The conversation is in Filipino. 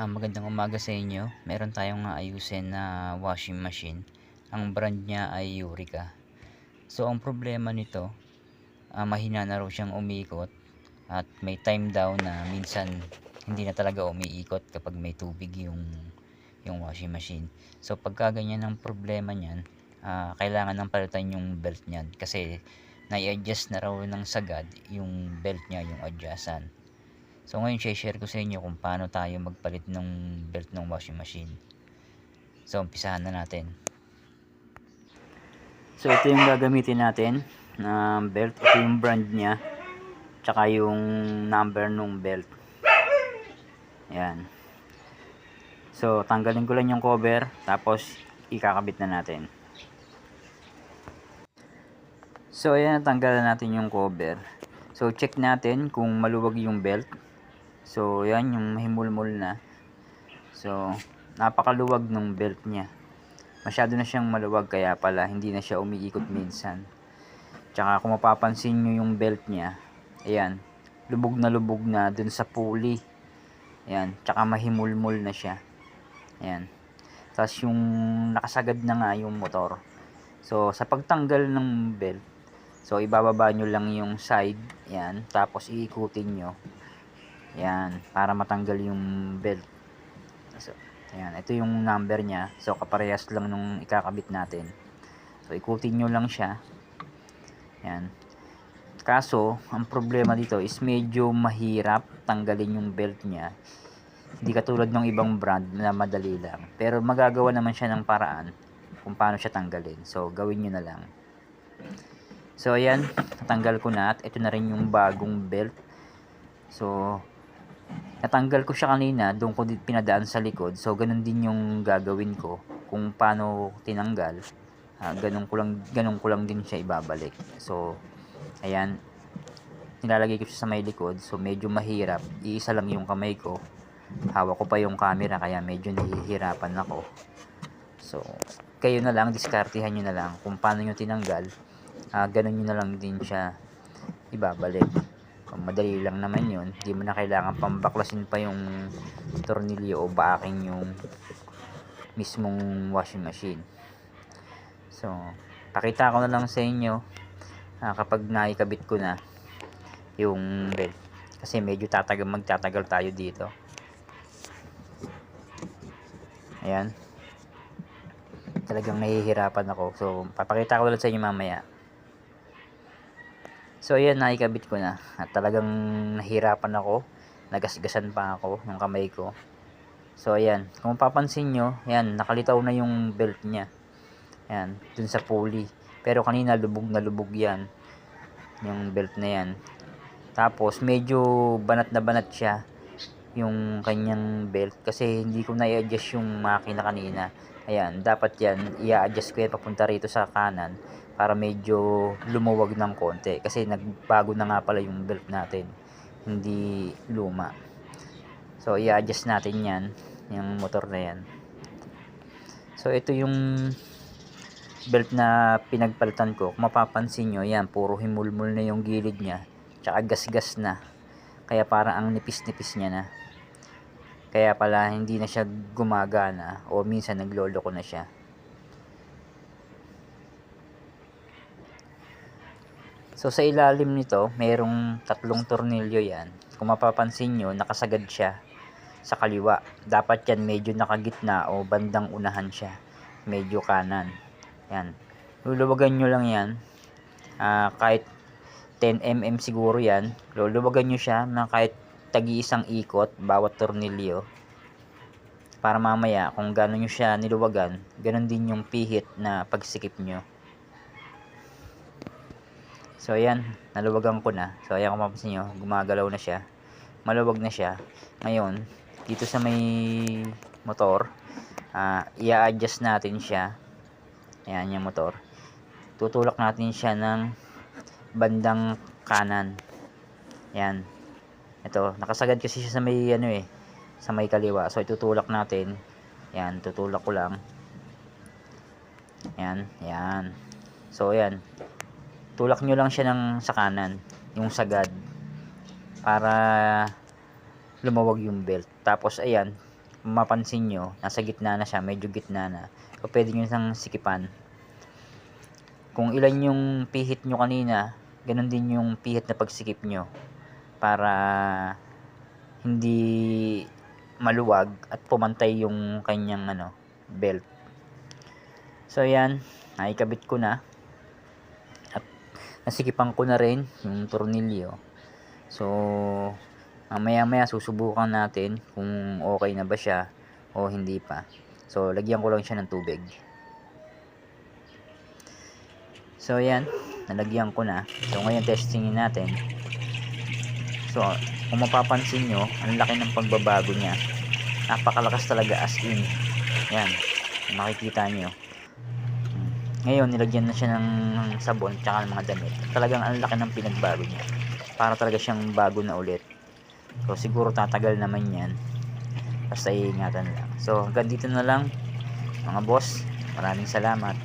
Ah, magandang umaga sa inyo. Meron tayong aayusin na washing machine. Ang brand niya ay Eureka. So, ang problema nito, ah, mahina na raw siyang umikot at may time daw na minsan hindi na talaga umiikot kapag may tubig yung yung washing machine. So, pagka ganyan ang problema niyan, ah, kailangan nang palitan yung belt niyan kasi nai-adjust na raw ng sagad yung belt niya, yung adjustan. So ngayon share ko sa inyo kung paano tayo magpalit ng belt ng washing machine. So umpisahan na natin. So ito yung gagamitin natin na belt. Ito yung brand niya. Tsaka yung number ng belt. Yan. So tanggalin ko lang yung cover tapos ikakabit na natin. So ayan tanggalan natin yung cover. So check natin kung maluwag yung belt. So, yan yung mahimulmul na. So, napakaluwag ng belt niya. Masyado na siyang maluwag kaya pala hindi na siya umiikot minsan. Tsaka kung mapapansin nyo yung belt niya, ayan, lubog na lubog na dun sa pulley. Ayan, tsaka mahimulmul na siya. Ayan. Tapos yung nakasagad na nga yung motor. So, sa pagtanggal ng belt, so ibababa nyo lang yung side, ayan, tapos iikutin nyo yan, para matanggal yung belt. So, ayan, ito yung number niya. So, kaparehas lang nung ikakabit natin. So, ikutin nyo lang siya. Yan. Kaso, ang problema dito is medyo mahirap tanggalin yung belt niya. Hindi katulad ng ibang brand na madali lang. Pero magagawa naman siya ng paraan kung paano siya tanggalin. So, gawin nyo na lang. So, ayan, natanggal ko na at ito na rin yung bagong belt. So, natanggal ko siya kanina, doon ko pinadaan sa likod. So, ganun din yung gagawin ko kung paano tinanggal. Uh, ganun ko lang ganun ko lang din siya ibabalik. So, ayan. Nilalagay ko siya sa may likod. So, medyo mahirap. Iisa lang yung kamay ko. Hawak ko pa yung camera kaya medyo nahihirapan ako. So, kayo na lang, diskartihan nyo na lang kung paano nyo tinanggal. Uh, ganun nyo na lang din siya ibabalik madali lang naman yun. Hindi mo na kailangan pambaklasin pa yung tornilyo o backing yung mismong washing machine. So pakita ko na lang sa inyo uh, kapag naikabit ko na yung belt. Kasi medyo tatagal magtatagal tayo dito. Ayan. Talagang nahihirapan ako. So papakita ko lang sa inyo mamaya So ayan, naikabit ko na. At talagang nahirapan ako. Nagasgasan pa ako ng kamay ko. So ayan, kung papansin nyo, ayan, nakalitaw na yung belt niya. Ayan, dun sa pulley. Pero kanina lubog na lubog yan. Yung belt na yan. Tapos medyo banat na banat siya yung kanyang belt kasi hindi ko na i-adjust yung makina kanina. Ayan, dapat yan, i-adjust ko yan papunta rito sa kanan para medyo lumuwag ng konti. Kasi nagbago na nga pala yung belt natin. Hindi luma. So i-adjust natin yan yung motor na yan. So ito yung belt na pinagpalitan ko. Kung mapapansin nyo yan puro himulmul na yung gilid nya tsaka gas-gas na. Kaya parang ang nipis-nipis nya na. Kaya pala hindi na siya gumagana o minsan naglolo ko na siya So sa ilalim nito, mayroong tatlong tornilyo yan. Kung mapapansin nyo, nakasagad siya sa kaliwa. Dapat yan medyo nakagitna o bandang unahan siya. Medyo kanan. Yan. Luluwagan nyo lang yan. Uh, kahit 10mm siguro yan. Luluwagan nyo siya na kahit tagi-isang ikot bawat tornilyo. Para mamaya kung gano'n nyo siya niluwagan, ganun din yung pihit na pagsikip nyo. So ayan, naluwagan ko na. So ayan kung mapapansin nyo, gumagalaw na siya. Maluwag na siya. Ngayon, dito sa may motor, uh, i-adjust natin siya. Ayan yung motor. Tutulak natin siya ng bandang kanan. Ayan. Ito, nakasagad kasi siya sa may ano eh, sa may kaliwa. So itutulak natin. Ayan, tutulak ko lang. Ayan, ayan. So ayan, tulak nyo lang siya ng sa kanan yung sagad para lumawag yung belt tapos ayan mapansin nyo, nasa gitna na siya, medyo gitna na. So, pwede nyo isang sikipan. Kung ilan yung pihit nyo kanina, ganun din yung pihit na pagsikip nyo. Para hindi maluwag at pumantay yung kanyang ano, belt. So, yan. Naikabit ko na. Nasikipan ko na rin yung tornilyo. So, mamaya maya susubukan natin kung okay na ba siya o hindi pa. So, lagyan ko lang siya ng tubig. So, yan. Nalagyan ko na. So, ngayon testingin natin. So, kung mapapansin nyo, ang laki ng pagbabago niya. Napakalakas talaga as in. Yan. Makikita nyo. Ngayon, nilagyan na siya ng sabon tsaka ng mga damit. Talagang ang laki ng pinagbago niya. Para talaga siyang bago na ulit. So, siguro tatagal naman yan. Basta iingatan lang. So, hanggang dito na lang. Mga boss, maraming salamat.